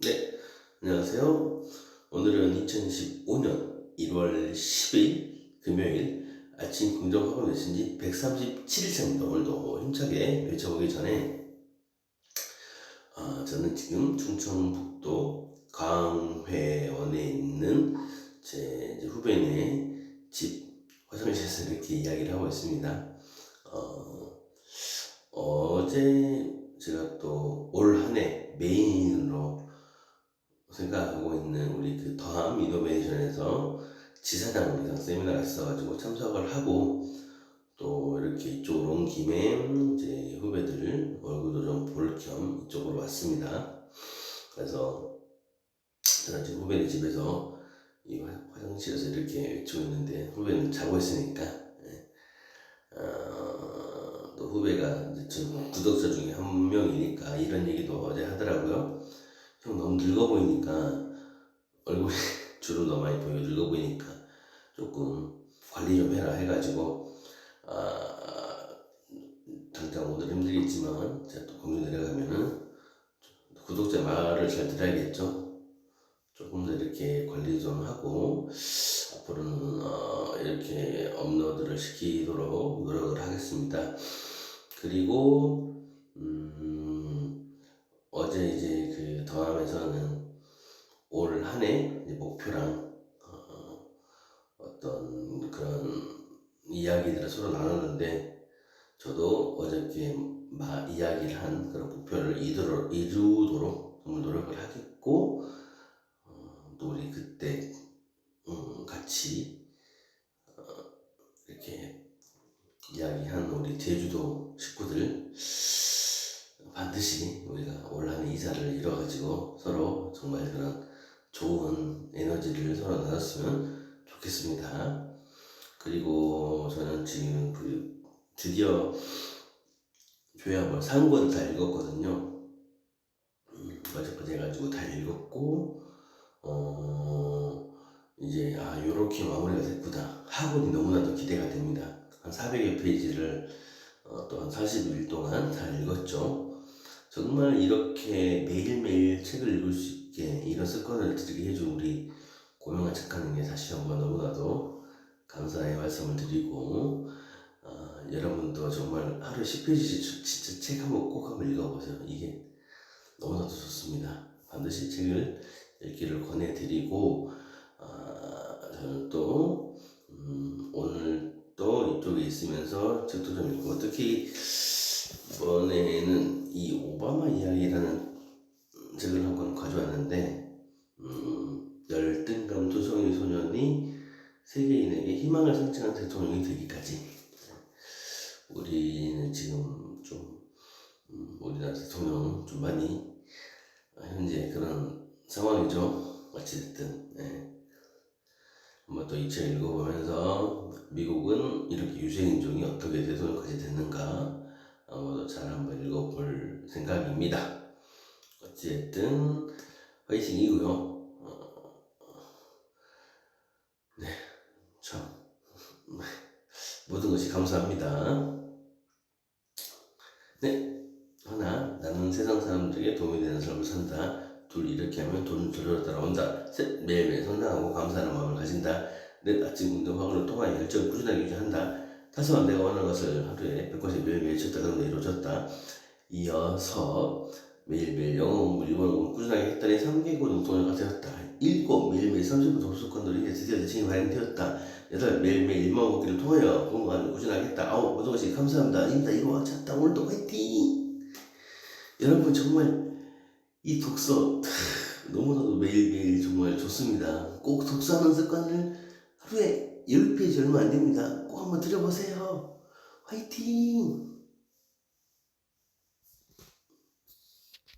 네, 안녕하세요. 오늘은 2015년 1월 10일 금요일 아침 긍정하고 내신 지 137일차입니다. 오늘도 힘차게 외쳐보기 전에 아, 저는 지금 충청북도 광회원에 있는 제 후배네 집 화장실에서 이렇게 이야기를 하고 있습니다. 어, 어제 제가 또 올 한 해 메인으로 생각하고 그 더함 이노베이션에서 지사장이랑 세미나가 있어가지고 참석을 하고 또 이렇게 이쪽으로 온 김에 이제 후배들 얼굴도 좀 볼 겸 이쪽으로 왔습니다. 그래서 저는 지금 후배네 집에서 이 화- 화장실에서 이렇게 외치고 있는데 후배는 자고 있으니까 예. 어, 또 후배가 이제 저 구독자 중에 한 명이니까 이런 얘기도 어제 하더라고요. 형 너무 늙어 보이니까 얼굴이 주름 너무 많이 늙어 보이니까 조금 관리 좀 해라 해가지고 아 당장 오늘 힘들겠지만 제가 또 공주 내려가면은 구독자 말을 잘 들어야겠죠. 조금 더 이렇게 관리 좀 하고 앞으로는 어, 이렇게 업로드를 시키도록 노력을 하겠습니다. 그리고 한 해 목표랑 어, 어떤 그런 이야기들을 서로 나눴는데 저도 어저께 마, 이야기를 한 그런 목표를 이루도록, 이루도록 정말 노력을 하겠고 어, 또 우리 그때 음, 같이 어, 이렇게 이야기한 우리 제주도 식구들 반드시 우리가 올 한해 이사를 이뤄가지고 서로 정말 그런 좋은 에너지를 서로 나눴으면 좋겠습니다. 그리고 저는 지금 그 드디어 조약을 상권 다 읽었거든요. 음, 어제까지 해가지고 다 읽었고 어 이제 아 요렇게 마무리가 됐구나 하고 너무나도 기대가 됩니다. 한 400여 페이지를 어, 또한 40일 동안 다 읽었죠. 정말 이렇게 매일매일 책을 읽을 수 있게 이런 습관을 들이게 해준 우리 고명한 작가님께 다시 한번 너무나도 감사의 말씀을 드리고 어, 여러분도 정말 하루에 10페이지씩 진짜 책 한번 꼭 한번 읽어보세요. 이게 너무나도 좋습니다. 반드시 책을 읽기를 권해드리고 아, 저는 또 음, 오늘 또 이쪽에 있으면서 책도 좀 읽고 특히 이번에는 이 오바마 이야기라는 책을 한 권 가져왔는데 음, 열등감 투성이 소년이 세계인에게 희망을 상징하는 대통령이 되기까지 우리는 지금 좀 음, 우리나라 대통령 좀 많이 현재 그런 상황이죠 어찌됐든 네. 한번 또 이 책 읽어보면서 미국은 이렇게 유색인종이 어떻게 대통령까지 됐는가 아무도 잘 한번 읽어볼 생각입니다. 어찌됐든 화이팅이고요. 어, 네, 참 감사합니다. 네, 하나 나는 세상 사람들에게 도움이 되는 삶을 산다. 둘 이렇게 하면 돈 저절로 따라온다. 셋 매일매일 성장하고 감사하는 마음을 가진다. 넷 아침 운동 학원을 통하여 열정을 꾸준하게 유지한다. 다섯 내가 원하는 것을 하루에 100곳에 매일매일 쳤다 그러면 이루어졌다. 이어서 매일매일 영어 공부, 일본어 공부 꾸준하게 했더니 3개국 운동자가 되었다. 일곱 매일매일 30분 독서권으로 인해 드디어 대칭이 발행되었다. 여덟 매일매일 일만 먹기를 통하여 꾸준하게 했다. 아홉 모든 것이 감사합니다. 입니다 이거 찾다 오늘도 화이팅! 여러분 정말 이 독서 너무나도 매일매일 정말 좋습니다. 꼭 독서하는 습관을 하루에 10페이지 얼마 안 됩니다. 꼭 한번 들여보세요. 화이팅!